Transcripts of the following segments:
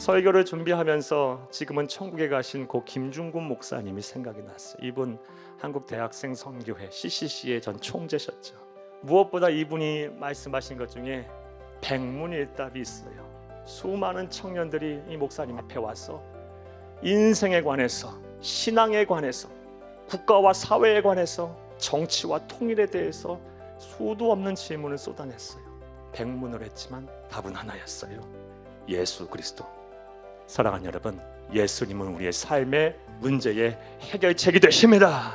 설교를 준비하면서 지금은 천국에 가신 고 김중곤 목사님이 생각이 났어요. 이분 한국 대학생 선교회 CCC의 전 총재셨죠. 무엇보다 이분이 말씀하신 것 중에 백문일답이 있어요. 수많은 청년들이 이 목사님 앞에 와서 인생에 관해서 신앙에 관해서 국가와 사회에 관해서 정치와 통일에 대해서 수도 없는 질문을 쏟아냈어요. 백문을 했지만 답은 하나였어요. 예수 그리스도. 사랑하는 여러분, 예수님은 우리의 삶의 문제의 해결책이 되십니다.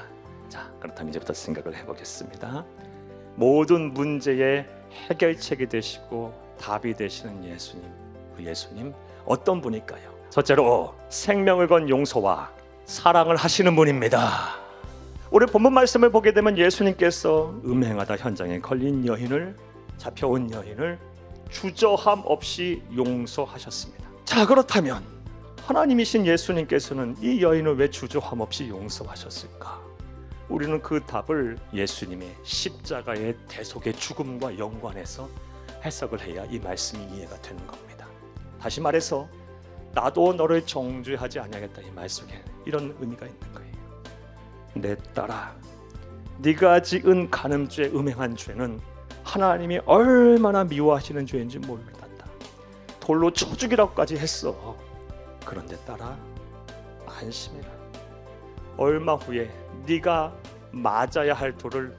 자, 그렇다면 이제부터 생각을 해보겠습니다. 모든 문제의 해결책이 되시고 답이 되시는 예수님, 그 예수님 어떤 분일까요? 첫째로 생명을 건 용서와 사랑을 하시는 분입니다. 오늘 본문 말씀을 보게 되면 예수님께서 음행하다 현장에 걸린 여인을 잡혀온 여인을 주저함 없이 용서하셨습니다. 자 그렇다면 하나님이신 예수님께서는 이 여인을 왜 주저함 없이 용서하셨을까? 우리는 그 답을 예수님의 십자가의 대속의 죽음과 연관해서 해석을 해야 이 말씀이 이해가 되는 겁니다. 다시 말해서 나도 너를 정죄하지 아니하겠다 이 말 속에 이런 의미가 있는 거예요. 내 딸아, 네가 지은 간음죄, 음행한 죄는 하나님이 얼마나 미워하시는 죄인지 모른단다. 돌로 쳐 죽이라고까지 했어. 그런데 딸아, 안심해라. 얼마 후에 네가 맞아야 할 돌을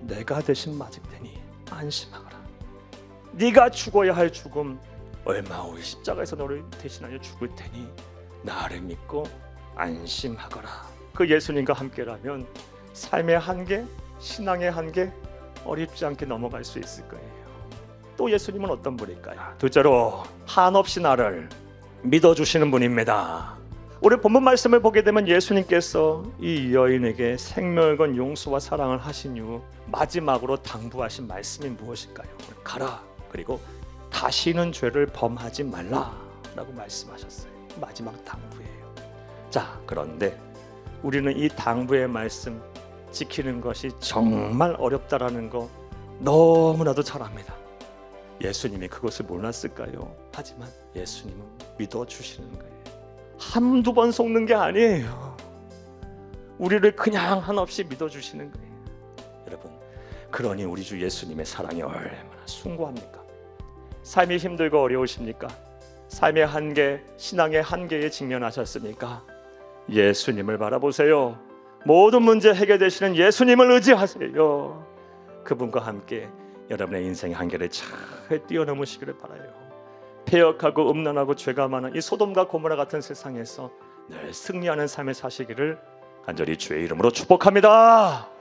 내가 대신 맞을 테니 안심하거라. 네가 죽어야 할 죽음 얼마 후에 십자가에서 너를 대신하여 죽을 테니 나를 믿고 안심하거라. 그 예수님과 함께라면 삶의 한계, 신앙의 한계 어렵지 않게 넘어갈 수 있을 거예요. 또 예수님은 어떤 분일까요? 둘째로 한없이 나를 믿어주시는 분입니다. 오늘 본문 말씀을 보게 되면 예수님께서 이 여인에게 생명을 건 용서와 사랑을 하신 이후 마지막으로 당부하신 말씀이 무엇일까요? 가라 그리고 다시는 죄를 범하지 말라라고 말씀하셨어요. 마지막 당부예요. 자 그런데 우리는 이 당부의 말씀 지키는 것이 정말 어렵다라는 거 너무나도 잘 압니다. 예수님이 그것을 몰랐을까요? 하지만 예수님은 믿어 주시는 거예요. 한두 번 속는 게 아니에요. 우리를 그냥 한없이 믿어 주시는 거예요. 여러분, 그러니 우리 주 예수님의 사랑이 얼마나 숭고합니까? 삶이 힘들고 어려우십니까? 삶의 한계, 신앙의 한계에 직면하셨습니까? 예수님을 바라보세요. 모든 문제 해결되시는 예수님을 의지하세요. 그분과 함께 여러분의 인생의 한계를 잘 뛰어넘으시기를 바라요. 폐역하고 음란하고 죄가 많은 이 소돔과 고모라 같은 세상에서 늘 승리하는 삶을 사시기를 간절히 주의 이름으로 축복합니다.